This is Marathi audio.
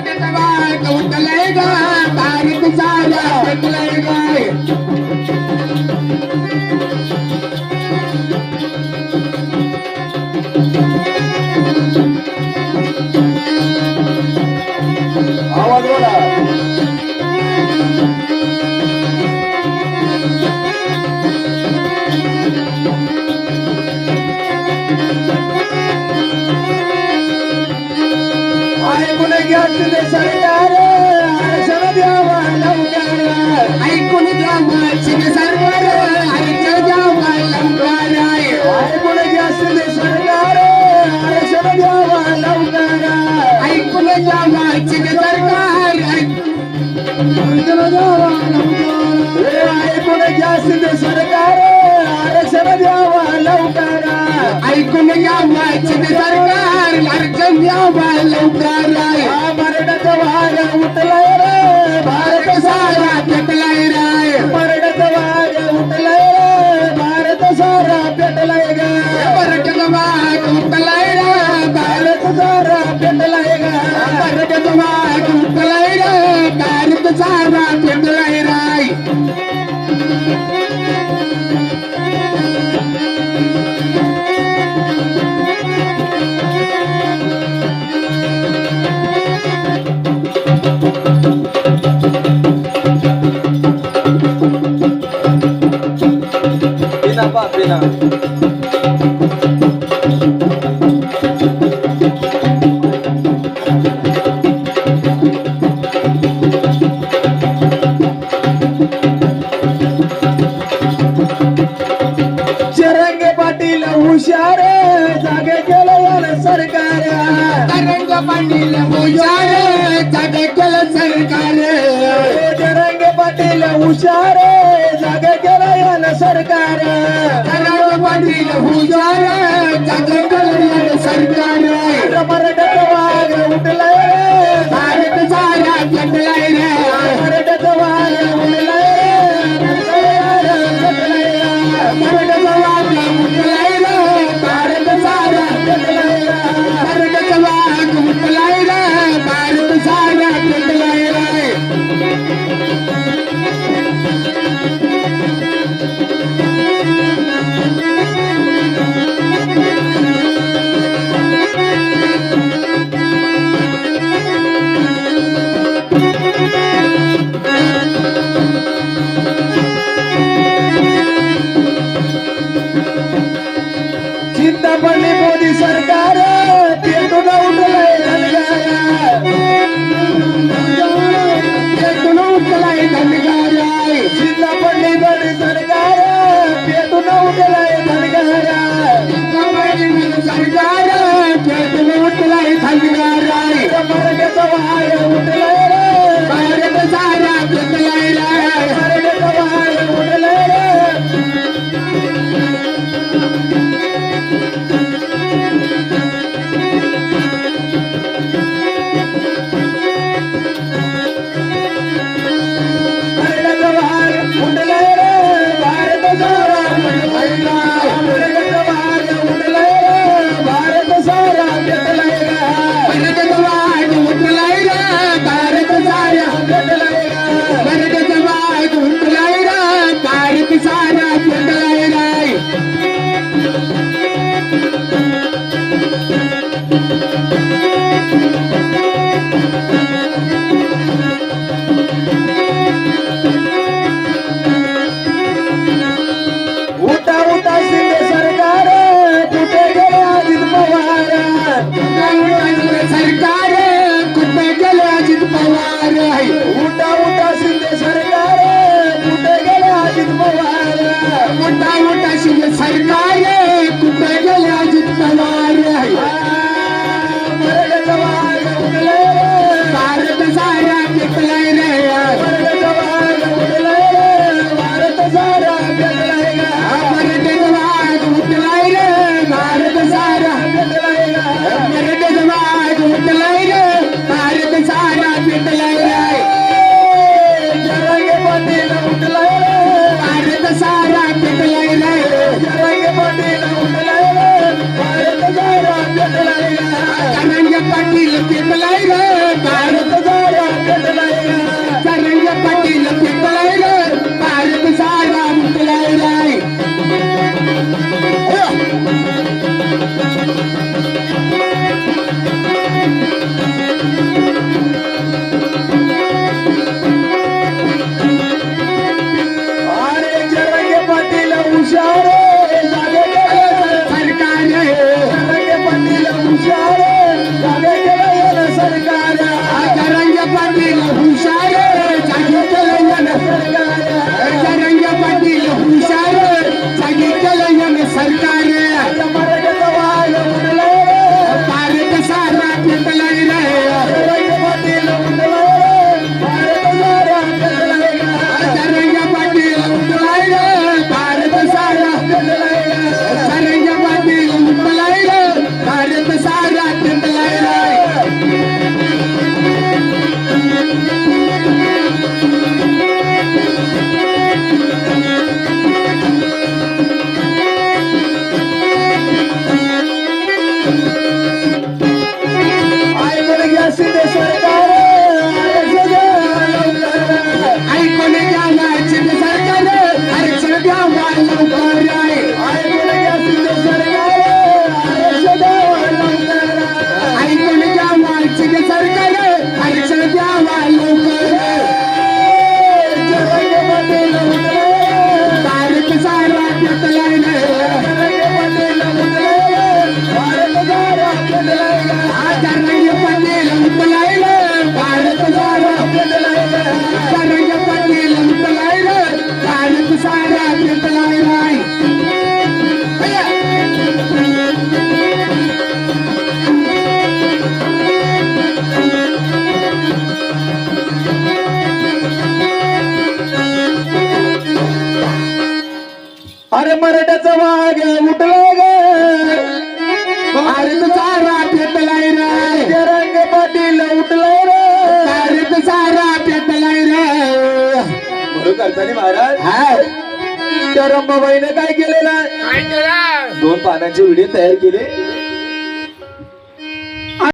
करके दवा तो चलेगा तारीख सारा ऐकून घ्या तुझे सरकार आरक्षण द्यावा लवकर सरकार आरक्षण द्यावा लवकर ऐकून घ्या तुझे सरकार आरक्षण द्यावा लवकर सरकार लवकर ऐकून घ्या तुझे सरकार आरक्षण द्यावा लवकर द्यावा लवकर चारा पेटलाय गाय तुटलाय गाय कारत चारा पेटलाय राय. Pena, pena. पाटील हुशार जागा सरकार. पाटील हुशार जागा केलं सरकार. சர்க்கார சர்க்கார डावटाशी सरकार अरे मराठ्याचा वाघ उठलाय ग. भारत सारा पेटलाय रे. रंग पाटील उठलाय रे. भारत सारा पेटलाय रे. म्हणून करताना महाराज हाय. त्या रंबाबाईने काय केलेलं आहे? दोन पानांचे व्हिडिओ तयार केले.